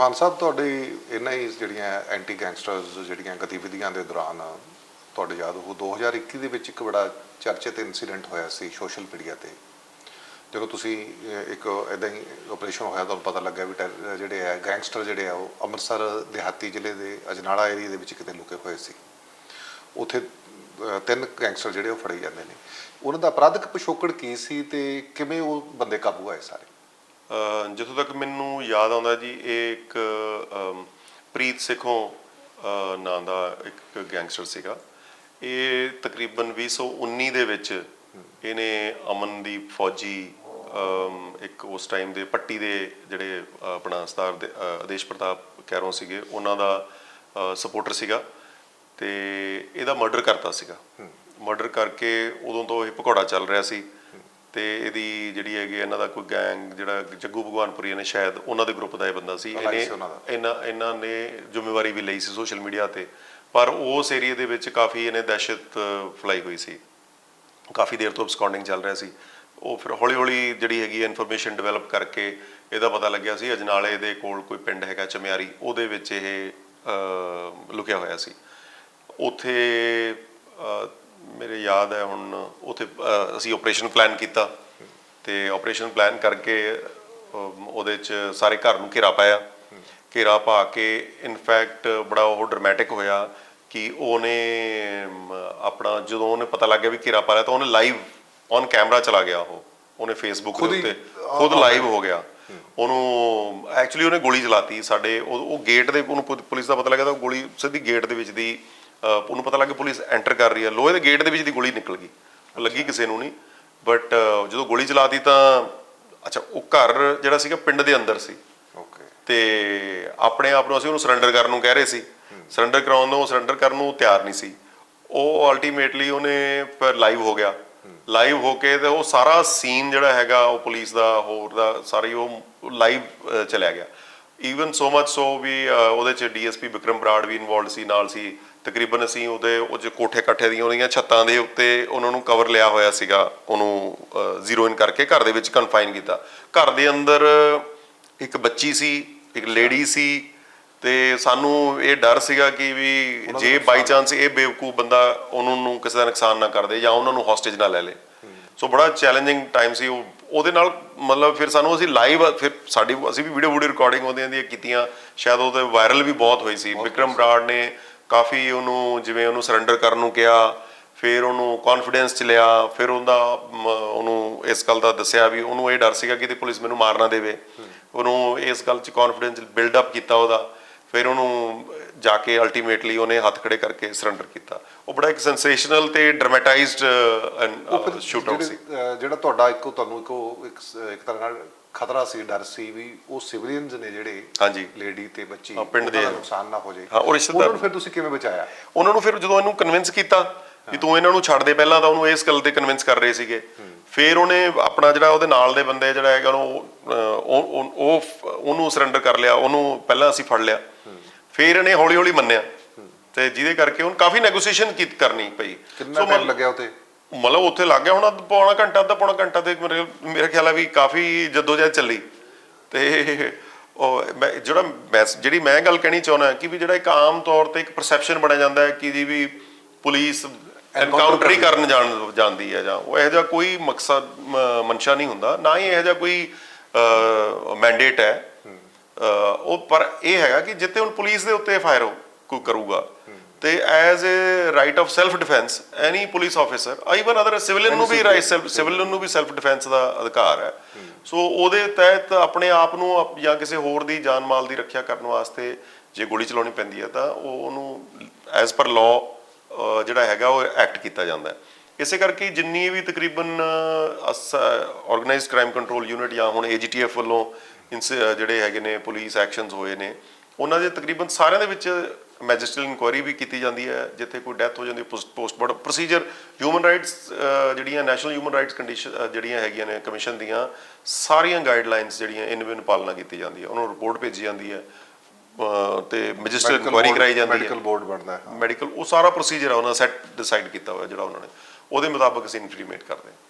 ਮਾਨ ਸਾਹਿਬ, ਤੁਹਾਡੀ ਇਹਨਾਂ ਹੀ ਜਿਹੜੀਆਂ ਐਂਟੀ ਗੈਂਗਸਟਰਸ ਜਿਹੜੀਆਂ ਗਤੀਵਿਧੀਆਂ ਦੇ ਦੌਰਾਨ ਤੁਹਾਡੇ ਯਾਦ ਹੋ 2021 ਦੇ ਵਿੱਚ ਇੱਕ ਬੜਾ ਚਰਚਿਤ ਇਨਸੀਡੈਂਟ ਹੋਇਆ ਸੀ ਸੋਸ਼ਲ ਮੀਡੀਆ ਤੇ। ਜਦੋਂ ਤੁਸੀਂ ਇੱਕ ਇਦਾਂ ਹੀ ਆਪਰੇਸ਼ਨ ਹੋਇਆ, ਤੁਹਾਨੂੰ ਪਤਾ ਲੱਗਾ ਵੀ ਟੈਰ- ਜਿਹੜੇ ਆ ਗੈਂਗਸਟਰ ਜਿਹੜੇ ਆ, ਉਹ ਅੰਮ੍ਰਿਤਸਰ, ਦਿਹਾਤੀ ਜ਼ਿਲ੍ਹੇ ਦੇ, ਅਜਨਾਲਾ ਏਰੀਆ ਦੇ ਵਿੱਚ ਕਿਤੇ ਲੁਕੇ ਹੋਏ ਸੀ। ਉੱਥੇ ਤਿੰਨ ਗੈਂਗਸਟਰ ਜਿਹੜੇ ਉਹ ਫੜੇ ਜਾਂਦੇ ਨੇ। ਉਹਨਾਂ ਦਾ ਅਪਰਾਧਿਕ ਪਿਛੋਕੜ ਕੀ ਸੀ ਤੇ ਕਿਵੇਂ ਉਹ ਬੰਦੇ ਕਾਬੂ ਆਏ ਸਾਰੇ? ਅਹ ਜਿੱਥੋਂ ਤੱਕ ਮੈਨੂੰ ਯਾਦ ਆਉਂਦਾ ਜੀ ਇਹ ਇੱਕ ਪ੍ਰੀਤ ਸਿੱਖੋਂ ਨਾਂ ਦਾ ਇੱਕ ਗੈਂਗਸਟਰ ਸੀਗਾ। ਇਹ ਤਕਰੀਬਨ 2019 ਦੇ ਵਿੱਚ ਇਹਨੇ ਅਮਨਦੀਪ ਫੌਜੀ ਇੱਕ ਉਸ ਟਾਈਮ ਦੇ ਪੱਟੀ ਦੇ ਜਿਹੜੇ ਆਪਣਾ ਸਰਦਾਰ ਦੇ- ਆਦੇਸ਼ ਪ੍ਰਤਾਪ ਕੈਰੋਂ ਸੀਗੇ ਉਹਨਾਂ ਦਾ ਸਪੋਰਟਰ ਸੀਗਾ ਤੇ ਇਹਦਾ ਮਰਡਰ ਕਰਤਾ ਸੀਗਾ। ਮਰਡਰ ਕਰਕੇ ਉਦੋਂ ਤੋਂ ਇਹ ਭਗੌੜਾ ਚੱਲ ਰਿਹਾ ਸੀ। ਤੇ ਇਹਦੀ ਜਿਹੜੀ ਹੈਗੀ ਇਹਨਾਂ ਦਾ ਕੋਈ ਗੈਂਗ ਜਿਹੜਾ ਜੱਗੂ ਭਗਵਾਨਪੁਰੀ ਨੇ ਸ਼ਾਇਦ ਉਹਨਾਂ ਦੇ ਗਰੁੱਪ ਦਾ ਇਹ ਬੰਦਾ ਸੀ। ਦਾ। ਇਹਨਾਂ ਇਹਨਾਂ ਨੇ ਜ਼ਿੰਮੇਵਾਰੀ ਵੀ ਲਈ ਸੀ ਸੋਸ਼ਲ ਮੀਡੀਆ ਤੇ। ਪਰ ਉਸ ਏਰੀਆ ਦੇ ਵਿੱਚ ਕਾਫੀ ਇਹਨੇ ਦਹਿਸ਼ਤ ਫਲਾਈ ਹੋਈ ਸੀ। ਕਾਫੀ ਦੇਰ ਤੋਂ ਅਬਸਕੌਂਡਿੰਗ ਚੱਲ ਰਿਹਾ ਸੀ। ਉਹ ਫਿਰ ਹੌਲੀ ਹੌਲੀ ਜਿਹੜੀ ਹੈਗੀ ਇਨਫੋਰਮੇਸ਼ਨ ਡਿਵੈਲਪ ਕਰਕੇ ਇਹਦਾ ਪਤਾ ਲੱਗਿਆ ਸੀ। ਅਜਨਾਲੇ ਦੇ ਕੋਲ ਕੋਈ ਪਿੰਡ ਹੈਗਾ ਚਮਿਆਰੀ ਉਹਦੇ ਵਿੱਚ ਇਹ ਲੁਕਿਆ ਹੋਇਆ ਸੀ। ਉੱਥੇ ਮੇਰੇ ਯਾਦ ਹੈ ਹੁਣ ਉੱਥੇ ਅਸੀਂ ਆਪਰੇਸ਼ਨ ਪਲਾਨ ਕੀਤਾ ਤੇ ਆਪਰੇਸ਼ਨ ਪਲਾਨ ਕਰਕੇ ਉਹਦੇ ਚ ਸਾਰੇ ਘਰ ਨੂੰ ਘੇਰਾ ਪਾਇਆ। ਘੇਰਾ ਪਾ ਕੇ ਇਨਫੈਕਟ ਬੜਾ ਉਹ ਡਰਾਮੈਟਿਕ ਹੋਇਆ ਕਿ ਉਹਨੇ ਆਪਣਾ ਜਦੋਂ ਉਹਨੇ ਪਤਾ ਲੱਗ ਗਿਆ ਵੀ ਘੇਰਾ ਪਾ ਲਿਆ ਤਾਂ ਉਹਨੇ ਲਾਈਵ ਔਨ ਕੈਮਰਾ ਚਲਾ ਗਿਆ ਉਹ। ਉਹਨੇ ਫੇਸਬੁੱਕ ਦੇ ਉੱਤੇ। ਖੁਦ ਲਾਈਵ ਹੋ ਗਿਆ। ਉਹਨੂੰ ਐਕਚੁਅਲੀ ਉਹਨੇ ਗੋਲੀ ਚਲਾਤੀ। ਸਾਡੇ ਉਹ ਗੇਟ ਦੇ ਉਹਨੂੰ ਪੁਲਿਸ ਦਾ ਪਤਾ ਲੱਗਾ ਤਾਂ ਉਹ ਗੋਲੀ ਸਿੱਧੀ ਗੇਟ ਦੇ ਵਿੱਚ ਦੀ ਉਹਨੂੰ ਪਤਾ ਲੱਗਾ ਪੁਲਿਸ ਐਂਟਰ ਕਰ ਰਹੀ ਹੈ। ਲੋਹੇ ਦੇ ਗੇਟ ਦੇ ਵਿੱਚ ਦੀ ਗੋਲੀ ਨਿਕਲ ਗਈ। ਲੱਗੀ ਕਿਸੇ ਨੂੰ ਨਹੀਂ। ਬਟ ਜਦੋਂ ਗੋਲੀ ਚਲਾਤੀ ਤਾਂ ਅੱਛਾ ਉਹ ਘਰ ਜਿਹੜਾ ਸੀਗਾ ਪਿੰਡ ਦੇ ਅੰਦਰ ਸੀ। ਓਕੇ ਤੇ ਆਪਣੇ ਆਪ ਨੂੰ ਅਸੀਂ ਉਹਨੂੰ ਸਰੈਂਡਰ ਕਰਨ ਨੂੰ ਕਹਿ ਰਹੇ ਸੀ। ਸਰੈਂਡਰ ਕਰਾਉਣ ਨੂੰ ਸਰੈਂਡਰ ਕਰਨ ਨੂੰ ਤਿਆਰ ਨਹੀਂ ਸੀ। ਉਹ ਅਲਟੀਮੇਟਲੀ ਉਹਨੇ ਫਿਰ ਲਾਈਵ ਹੋ ਗਿਆ। ਲਾਈਵ ਹੋ ਕੇ ਤੇ ਉਹ ਸਾਰਾ ਸੀਨ ਜਿਹੜਾ ਹੈਗਾ ਉਹ ਪੁਲਿਸ ਦਾ ਹੋਰ ਦਾ ਸਾਰੀ ਉਹ ਲਾਈਵ ਚਲਿਆ ਗਿਆ। ਈਵਨ ਸੋ ਮਚ ਸੋ ਵੀ ਉਹਦੇ ਚ ਡੀਐਸਪੀ ਵਿਕਰਮ ਬਰਾੜ ਵੀ ਇਨਵੋਲਡ ਸੀ ਨਾਲ ਸੀ। ਤਕਰੀਬਨ ਅਸੀਂ ਉਹਦੇ ਉਹ ਜੇ ਕੋਠੇ ਕੱਠੇ ਦੀਆਂ ਉਹਦੀਆਂ ਛੱਤਾਂ ਦੇ ਉੱਤੇ ਉਹਨਾਂ ਨੂੰ ਕਵਰ ਲਿਆ ਹੋਇਆ ਸੀਗਾ। ਉਹਨੂੰ ਜ਼ੀਰੋ ਇਨ ਕਰਕੇ ਘਰ ਦੇ ਵਿੱਚ ਕਨਫਾਈਨ ਕੀਤਾ। ਘਰ ਦੇ ਅੰਦਰ ਇੱਕ ਬੱਚੀ ਸੀ ਇੱਕ ਲੇਡੀ ਸੀ ਤੇ ਸਾਨੂੰ ਇਹ ਡਰ ਸੀਗਾ ਕਿ ਵੀ ਜੇ ਬਾਈ ਚਾਂਸ ਇਹ ਬੇਵਕੂਫ ਬੰਦਾ ਉਹਨਾਂ ਨੂੰ ਕਿਸੇ ਦਾ ਨੁਕਸਾਨ ਨਾ ਕਰ ਦੇ ਜਾਂ ਉਹਨਾਂ ਨੂੰ ਹੌਸਟੇਜ ਨਾ ਲੈ ਲੇ। ਸੋ ਬੜਾ ਚੈਲੰਜਿੰਗ ਟਾਈਮ ਸੀ ਉਹ ਉਹਦੇ ਨਾਲ ਮਤਲਬ ਫਿਰ ਸਾਨੂੰ ਅਸੀਂ ਲਾਈਵ ਫਿਰ ਸਾਡੀ ਅਸੀਂ ਵੀ ਵੀਡੀਓ ਵੀਡੀਓ ਰਿਕਾਰਡਿੰਗ ਉਹਦੀਆਂ ਦੀਆਂ ਕੀਤੀਆਂ। ਸ਼ਾਇਦ ਉਹਦੇ ਵਾਇਰਲ ਵੀ ਬਹੁਤ ਹੋਈ ਸੀ। ਵਿਕਰਮ ਬਰਾੜ ਨੇ ਕਾਫੀ ਉਹਨੂੰ ਜਿਵੇਂ ਉਹਨੂੰ ਸਰੈਂਡਰ ਕਰਨ ਨੂੰ ਕਿਹਾ ਫਿਰ ਉਹਨੂੰ ਕੌਨਫੀਡੈਂਸ ਚ ਲਿਆ ਫਿਰ ਉਹਦਾ ਉਹਨੂੰ ਇਸ ਗੱਲ ਦਾ ਦੱਸਿਆ ਵੀ ਉਹਨੂੰ ਇਹ ਡਰ ਸੀਗਾ ਕਿ ਤੇ ਪੁਲਿਸ ਮੈਨੂੰ ਮਾਰ ਨਾ ਦੇਵੇ ਉਹਨੂੰ ਇਸ ਗੱਲ ਚ ਕੌਨਫੀਡੈਂਸ ਬਿਲਡ ਅਪ ਕੀਤਾ ਉਹਦਾ। ਫਿਰ ਉਹਨੂੰ ਜਾ ਕੇ ਅਲਟੀਮੇਟਲੀ ਉਹਨੇ ਹੱਥ ਖੜੇ ਕਰਕੇ ਸਰੈਂਡਰ ਕੀਤਾ। ਉਹ ਬੜਾ ਇੱਕ ਸੈਂਸੇਸ਼ਨਲ ਤੇ ਡਰਾਮੇਟਾਈਜ਼ਡ ਸ਼ੂਟ ਆਊਟ ਸੀ। ਜਿਹੜੇ, ਤੁਹਾਡਾ ਇੱਕੋ ਤੁਹਾਨੂੰ ਇੱਕੋ ਇੱਕ ਤਰ੍ਹਾਂ ਨਾਲ ਖਤਰਾ ਸੀ ਡਰ ਸੀ ਵੀ ਉਹ ਸਿਵਲੀਅਨਸ ਨੇ ਜਿਹੜੇ ਹਾਂਜੀ। ਲੇਡੀ ਤੇ ਬੱਚੀ ਪਿੰਡ ਦੇ ਨੁਕਸਾਨ ਨਾ ਹੋ ਜਾਏ। ਹਾਂ, ਉਹ ਰਿਸ਼ਤੇਦਾਰ। ਉਹਨਾਂ ਨੂੰ ਫਿਰ ਤੁਸੀਂ ਕਿਵੇਂ ਬਚਾਇਆ? ਉਹਨਾਂ ਨੂੰ ਫਿਰ ਜਦੋਂ ਇਹਨੂੰ ਕਨਵਿੰਸ ਕੀਤਾ ਕਿ ਤੂੰ ਇਹਨਾਂ ਨੂੰ ਛੱਡ ਦੇ ਪਹਿਲਾਂ ਤਾਂ ਉਹਨੂੰ ਇਸ ਗੱਲ ਤੇ ਕਨਵਿੰਸ ਕਰ ਰਹੇ ਸੀਗੇ। ਫਿਰ ਉਹਨੇ ਆਪਣਾ ਜਿਹੜਾ ਉਹਦੇ ਨਾਲ ਦੇ ਬੰਦੇ ਜਿਹੜਾ ਹੈਗਾ ਉਹ ਉਹਨੂੰ ਸਰੈਂਡਰ ਕਰ ਲਿਆ ਉਹਨੂੰ ਪਹਿਲਾਂ ਅਸੀਂ ਫੜ ਲਿਆ। ਫਿਰ ਇਹਨੇ ਹੌਲੀ ਹੌਲੀ ਮੰਨਿਆ। ਤੇ ਜਿਹਦੇ ਕਰਕੇ ਉਹਨ ਕਾਫੀ ਨੈਗੋਸੀਏਸ਼ਨ ਕੀ ਕਰਨੀ ਪਈ। ਕਿੰਨਾ ਟਾਈਮ ਲੱਗਿਆ ਉਤੇ? ਮਤਲਬ ਉੱਥੇ ਲੱਗ ਗਿਆ ਹੁਣ ਪੌਣਾ ਘੰਟਾ ਅੱਧਾ ਪੌਣਾ ਘੰਟਾ ਤੇ ਮੇਰੇ ਮੇਰੇ ਖਿਆਲ ਆ ਵੀ ਕਾਫੀ ਜਦੋਜਹਿਦ ਚੱਲੀ। ਤੇ ਉਹ ਮੈਂ ਜਿਹੜਾ ਮੈਂ ਜਿਹੜੀ ਮੈਂ ਗੱਲ ਕਹਿਣੀ ਚਾਹੁੰਦਾ ਕਿ ਵੀ ਜਿਹੜਾ ਇੱਕ ਆਮ ਤੌਰ ਤੇ ਇੱਕ ਪਰਸੈਪਸ਼ਨ ਬਣਿਆ ਜਾਂਦਾ ਹੈ ਕਿ ਜੀ ਵੀ ਪੁਲਿਸ ਐਨਕਾਊਂਟਰ ਹੀ ਕਰਨ ਜਾਣ ਜਾਂਦੀ ਹੈ ਜਾਂ ਉਹ ਇਹੋ ਜਿਹਾ ਕੋਈ ਮਕਸਦ ਮਨਸ਼ਾ ਨਹੀਂ ਹੁੰਦਾ। ਨਾ ਹੀ ਇਹੋ ਜਿਹਾ ਕੋਈ ਮੈਂਡੇਟ ਹੈ। ਉਹ ਪਰ ਇਹ ਹੈਗਾ ਕਿ ਜਿੱਤੇ ਹੁਣ ਪੁਲਿਸ ਦੇ ਉੱਤੇ ਫਾਇਰ ਕੋਈ ਕਰੂਗਾ ਤੇ as a right of self defence any police officer even other civilian ਨੂੰ ਵੀ ਰਾਈਟ ਸਿਵਲਿਅਨ ਨੂੰ ਵੀ ਸੈਲਫ ਡਿਫੈਂਸ ਦਾ ਅਧਿਕਾਰ ਹੈ। ਸੋ ਉਹਦੇ ਤਹਿਤ ਆਪਣੇ ਆਪ ਨੂੰ ਜਾਂ ਕਿਸੇ ਹੋਰ ਦੀ ਜਾਨ ਮਾਲ ਦੀ ਰੱਖਿਆ ਕਰਨ ਵਾਸਤੇ ਜੇ ਗੋਲੀ ਚਲਾਉਣੀ ਪੈਂਦੀ ਹੈ ਤਾਂ ਉਹ ਉਹਨੂੰ ਐਜ਼ ਪਰ ਲਾਅ ਜਿਹੜਾ ਹੈਗਾ ਉਹ ਐਕਟ ਕੀਤਾ ਜਾਂਦਾ ਹੈ। ਇਸੇ ਕਰਕੇ ਜਿੰਨੀ ਵੀ ਤਕਰੀਬਨ ਆਰਗੇਨਾਈਜ਼ਡ ਕ੍ਰਾਈਮ ਕੰਟਰੋਲ ਯੂਨਿਟ ਜਾਂ ਹੁਣ ਏਜੀਟੀਐਫ ਵੱਲੋਂ ਜਿਹੜੇ ਹੈਗੇ ਨੇ ਪੁਲਿਸ ਐਕਸ਼ਨਸ ਹੋਏ ਨੇ ਉਹਨਾਂ ਦੇ ਤਕਰੀਬਨ ਸਾਰਿਆਂ ਦੇ ਵਿੱਚ ਮੈਜਿਸਟਰੀਅਲ ਇਨਕੁਆਇਰੀ ਵੀ ਕੀਤੀ ਜਾਂਦੀ ਹੈ ਜਿੱਥੇ ਕੋਈ ਡੈਥ ਹੋ ਜਾਂਦੀ ਪੋਸਟਮਾਰਟਮ ਪ੍ਰੋਸੀਜਰ ਹਿਊਮਨ ਰਾਈਟਸ ਜਿਹੜੀਆਂ ਨੈਸ਼ਨਲ ਹਿਊਮਨ ਰਾਈਟਸ ਕੰਡੀਸ਼ਨ ਜਿਹੜੀਆਂ ਹੈਗੀਆਂ ਨੇ ਕਮਿਸ਼ਨ ਦੀਆਂ ਸਾਰੀਆਂ ਗਾਈਡਲਾਈਨਸ ਜਿਹੜੀਆਂ ਇਨ ਬਿਨ ਪਾਲਣਾ ਕੀਤੀ ਜਾਂਦੀ ਹੈ ਉਹਨਾਂ ਨੂੰ ਰਿਪੋਰਟ ਭੇਜੀ ਜਾਂਦੀ ਹੈ ਤੇ ਮੈਜਿਸਟਰੀਅਲ ਇਨਕੁਆਇਰੀ ਕਰਾਈ ਜਾਂਦੀ ਹੈ। ਮੈਡੀਕਲ ਬੋਰਡ ਬਣਦਾ ਹੈ ਮੈਡੀਕਲ ਉਹ ਸਾਰਾ ਪ੍ਰੋਸੀਜਰ ਹੈ ਉਹਨਾਂ ਸੈਟ ਡਿਸਾਈਡ ਕੀਤਾ ਹੋਇਆ ਜਿਹੜਾ ਉਹਨਾਂ ਨੇ। ਉਹਦੇ ਮੁਤਾਬਕ ਅਸੀਂ ਇਨਫਰੀਮੇਟ ਕਰਦੇ ਹਾਂ।